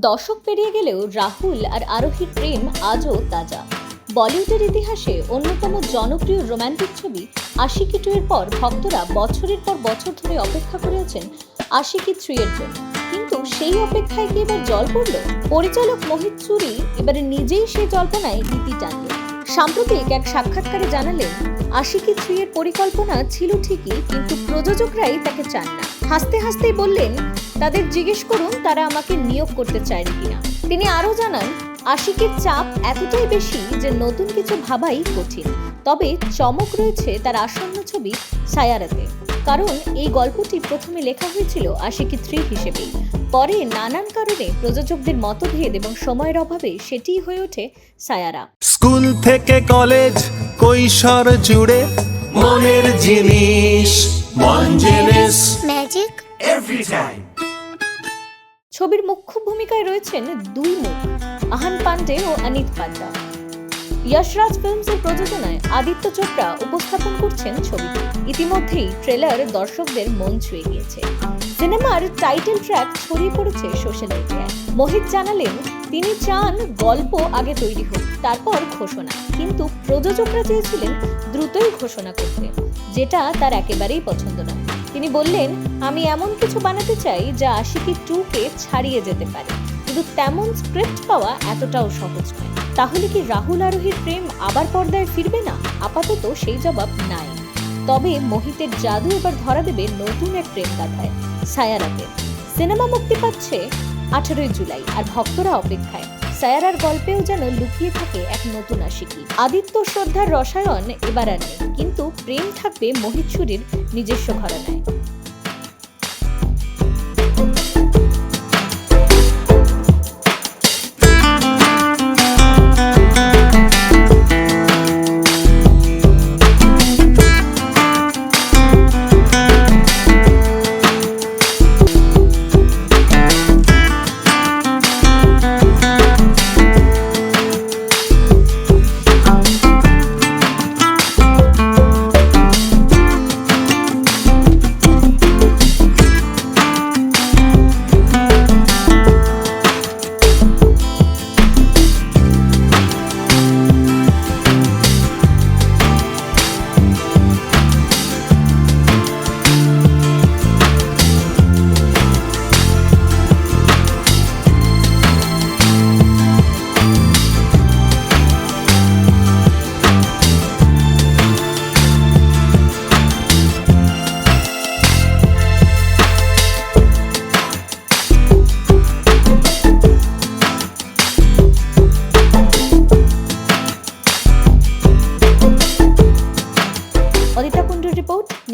দশক পেরিয়ে গেলেও রাহুল আর আরোহীর প্রেম আজও তাজা। বলিউডের ইতিহাসে অন্যতম জনপ্রিয় রোম্যান্টিক ছবি আশিকি টু এর পর ভক্তরা বছরের পর বছর ধরে অপেক্ষা করেছেন আশিকি থ্রি এর জন্য। কিন্তু সেই অপেক্ষায় কি এবার জল পড়ল? পরিচালক মোহিত চুরি এবারে নিজেই সেই জল্পনায় ইতি টানলেন। সাম্প্রতিক এক সাক্ষাৎকারে জানালেন, আশিকি থ্রি এর পরিকল্পনা ছিল ঠিকই, কিন্তু প্রযোজকরাই তাকে চান না। হাসতে হাসতেই বললেন, তাদের জিজ্ঞেস করুন তারা আমাকে নিয়োগ করতে চায়নি কিনা। তিনি আরও জানান, আশিকের চাপ এতটাই বেশি যে নতুন কিছু ভাবাই কঠিন। তবে চমক রয়েছে তার আসন্ন ছবি সায়ারাতে। কারণ এই গল্পটি প্রথমে লেখা হয়েছিল আশিকি থ্রি হিসেবেই পরে নানান কারণে প্রযোজকদের মতভেদ এবং সময়ের অভাবে সেটিই হয়ে ওঠে সায়ারা। স্কুল থেকে কলেজ কৈশোর জুড়ে মনের জিনিস মন জিনিস ম্যাজিক এভরি টাইম ছবির মুখ্য ভূমিকায় রয়েছেন দুই মুখ আহান পান্ডে ও অনিত পান্ডা। যশরাজ ফিল্মস এর প্রযোজনায় আদিত্য চোপড়া উপস্থাপন করছেন ছবিটি। ইতিমধ্যেই ট্রেলার দর্শকদের মন ছুঁয়ে গিয়েছে। সিনেমার টাইটেল ট্র্যাক ছড়িয়ে পড়েছে সোশ্যাল মিডিয়ায় মোহিত জানালেন, তিনি চান গল্প আগে তৈরি হোক, তারপর ঘোষণা। কিন্তু প্রযোজকরা চেয়েছিলেন দ্রুতই ঘোষণা করতে, যেটা তার একেবারেই পছন্দ নয়। তিনি বললেন, আমি এমন কিছু বানাতে চাই যা আশিকি টু কে ছাড়িয়ে যেতে পারে। কিন্তু তেমন স্ক্রিপ্ট পাওয়া এতটাও সহজ নয়। তাহলে কি রাহুল আরোহীর প্রেম আবার পর্দায় ফিরবে না? আপাতত সেই জবাব নাই। তবে মোহিতের জাদু এবার ধরা দেবে নতুন এক প্রেম গাথায় সায়ারাতে সিনেমা মুক্তি পাচ্ছে আঠারোই জুলাই আর ভক্তরা অপেক্ষায়। সায়ারার গল্পেও যেন লুকিয়ে থাকে এক নতুন আশিকি। আদিত্য শ্রদ্ধার রসায়ন এবার আর নেই, কিন্তু প্রেম থাকবে মোহিত নিজস্ব ঘরানায়।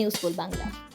অদিতা নিউজ বাংলা।